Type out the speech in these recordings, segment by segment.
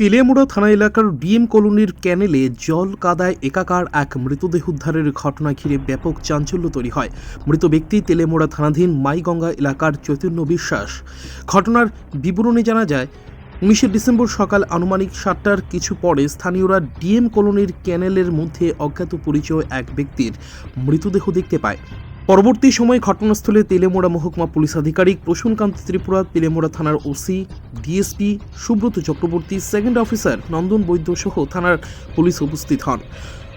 তেলিয়ামুড়া থানা এলাকার ডিএম কলোনির ক্যানেলে জল কাদায় একাকার এক মৃতদেহ উদ্ধারের ঘটনা ঘিরে ব্যাপক চাঞ্চল্য তৈরি হয়। মৃত ব্যক্তি তেলেমুড়া থানাধীন মাইগঙ্গা এলাকার চৈতন্য বিশ্বাস। ঘটনার বিবরণে জানা যায়, উনিশে ডিসেম্বর সকাল আনুমানিক সাতটার কিছু পরে স্থানীয়রা ডিএম কলোনির ক্যানেলের মধ্যে অজ্ঞাত পরিচয় এক ব্যক্তির মৃতদেহ দেখতে পায়। পরবর্তী সময়ে ঘটনাস্থলে তেলেমোড়া মহকুমা পুলিশ আধিকারিক প্রসূনকান্ত ত্রিপুরা, তেলেমোড়া থানার OC, DSP Subrata Chakraborty, second officer Nandan Baidya সহ থানার পুলিশ উপস্থিত হন।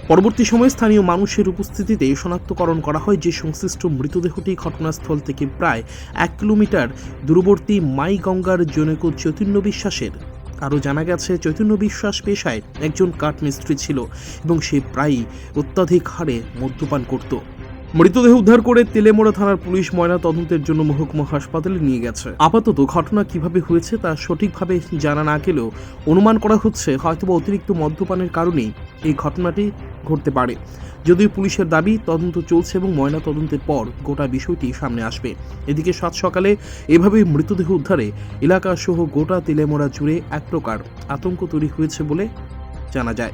পরবর্তী সময়ে স্থানীয় মানুষের উপস্থিতিতে শনাক্তকরণ করা হয় যে সংশ্লিষ্ট মৃতদেহটি ঘটনাস্থল থেকে প্রায় এক কিলোমিটার দূরবর্তী মাই গঙ্গার জনৈক চৈতন্য বিশ্বাসের। আরও জানা গেছে, চৈতন্য বিশ্বাস পেশায় একজন কাঠমিস্ত্রি ছিল এবং সে প্রায়ই অত্যাধিক হারে মদ্যপান করত। মৃতদেহ উদ্ধার করে তেলেমোড়া থানার পুলিশ ময়না তদন্তের জন্য মহকুমা হাসপাতালে নিয়ে গেছে। আপাতত ঘটনা কীভাবে হয়েছে তা সঠিকভাবে জানা না গেলেও অনুমান করা হচ্ছে হয়তোবা অতিরিক্ত মদ্যপানের কারণেই এই ঘটনাটি ঘটতে পারে। যদিও পুলিশের দাবি, তদন্ত চলছে এবং ময়না তদন্তের পর গোটা বিষয়টি সামনে আসবে। এদিকে সাত সকালে এভাবেই মৃতদেহ উদ্ধারে এলাকা সহ গোটা তেলেমোড়া জুড়ে এক প্রকার আতঙ্ক তৈরি হয়েছে বলে জানা যায়।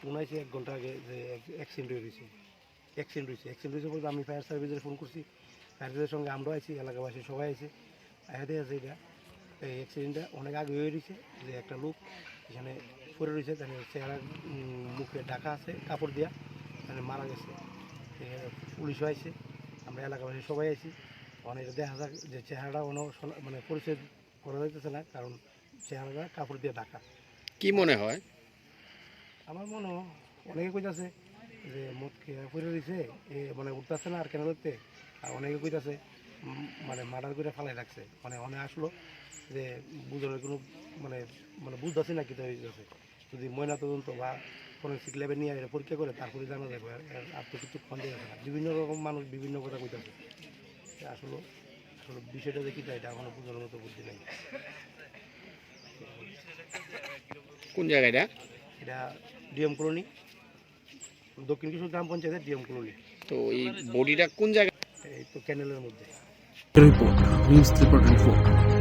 Phone আইছে এক ঘণ্টা আগে যে অ্যাক্সিডেন্ট হয়ে গেছে অ্যাক্সিডেন্ট হয়েছে অ্যাক্সিডেন্ট হয়েছে বলতে আমি ফায়ার সার্ভিসের ফোন করছি। ফায়ার সার্ভিসের সঙ্গে আমরাও আছি এলাকাবাসী সবাই আছে আয়াতে আছে এটা। এই অ্যাক্সিডেন্টটা অনেক আগে হয়ে রয়েছে যে একটা লোক এখানে পড়ে রয়েছে তাহলে চেহারা মুখে ঢাকা আছে, কাপড় দিয়া তাহলে মারা গেছে। পুলিশও আইছে, আমরা এলাকাবাসী সবাই আছি অনেক দেখা যাক যে চেহারাটা কোনো মানে পরিচয় করা যাইতেছে না, কারণ চেহারাটা কাপড় দিয়ে ঢাকা। কি মনে হয়? আমার মনে অনেকে কইতাছে যে মদ খেয়ে পড়ে দিছে এ মানে উঠতেছে না আর কেন ধরতে। আর অনেকে কইতাছে মানে মার্ডার করে ফালাই রাখছে। মানে অনেক আসলো যে বুঝানোর কোনো মানে মানে বুঝতেছে না কিতা হইতেছে যদি ময়না তদন্ত বা ফরেন্সিক ল্যাবে নিয়ে এটা পরীক্ষা করে তারপরে জানা যাবে আর- তো কিছু খন্ডে আছে। না বিভিন্ন রকম মানুষ বিভিন্ন কথা কইতাছে। আসলে আসলে বিষয়টা যে কিতা এটা এখনও বোঝানোর মতো বুদ্ধি নাই। কোন জায়গাটা এটা ডিএম কলোনি দক্ষিণ কিশোর গ্রাম পঞ্চায়েতের ডিএম কলোনি। তো এই বডিটা কোন জায়গায়? এই তো ক্যানেলের মধ্যে। Report news report. টোয়েন্টি